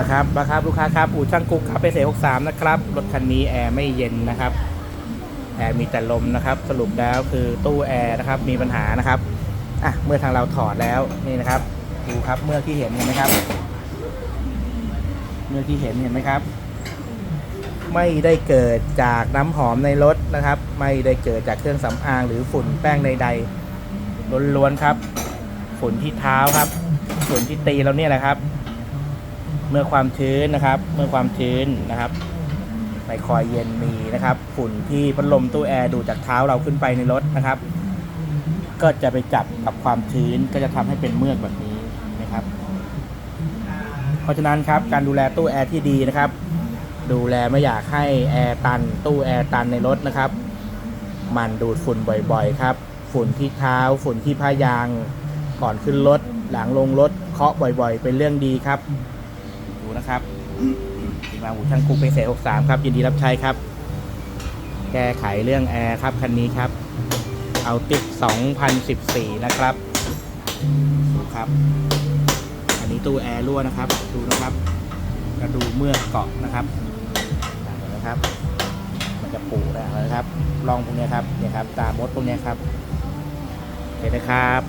นะครับราคาลูกค้าครับ อู่ช่างกุ๊กครับเปเซหกสามนะครับ รถคันนี้แอร์ไม่เย็นนะครับ แอร์มีแต่ลมนะครับ สรุปแล้วคือตู้แอร์นะครับ มีปัญหานะครับ อะ เมื่อทางเราถอดแล้วนี่นะครับ ดูครับ เมื่อที่เห็นเห็นไหมครับ เมื่อที่เห็นเห็นไหมครับ ไม่ได้เกิดจากน้ำหอมในรถนะครับ ไม่ได้เกิดจากเครื่องสำอางหรือฝุ่นแป้งใดๆล้วนๆครับ ฝุ่นที่เท้าครับ ฝุ่นที่ตีเราเนี่ยแหละครับ เมื่อความชื้นนะครับ เมื่อความชื้นนะครับในคอยเย็นมีนะครับ ฝุ่นที่พัดลมตู้แอร์ดูดจากเท้าเราขึ้นไปในรถนะครับ ก็จะไปจับกับความชื้นก็จะทำให้เป็นเมือกแบบนี้นะครับ เพราะฉะนั้นครับการดูแลตู้แอร์ที่ดีนะครับ ดูแลไม่อยากให้แอร์ตัน ตู้แอร์ตันในรถนะครับมันดูดฝุ่นบ่อยๆครับ ฝุ่นที่เท้า ฝุ่นที่ผ้ายาง ก่อนขึ้นรถ หลังลงรถ เคาะบ่อยๆ เป็นเรื่องดีครับ นะครับทีมงานหูช่างคุกเป็นเศษ63ครับ ยินดีรับใช้ครับ แก้ไขเรื่องแอร์ครับ คันนี้ครับ เอาติด2014 นะครับดูครับ อันนี้ตู้แอร์รั่วนะครับ ดูนะครับ กระดูเมื่อกเกาะนะครับเห็นไหมครับ มันจะปูนะครับรองพวกนี้ครับ เนี่ยครับ ตามมดพวกนี้ครับเห็นไหมครับ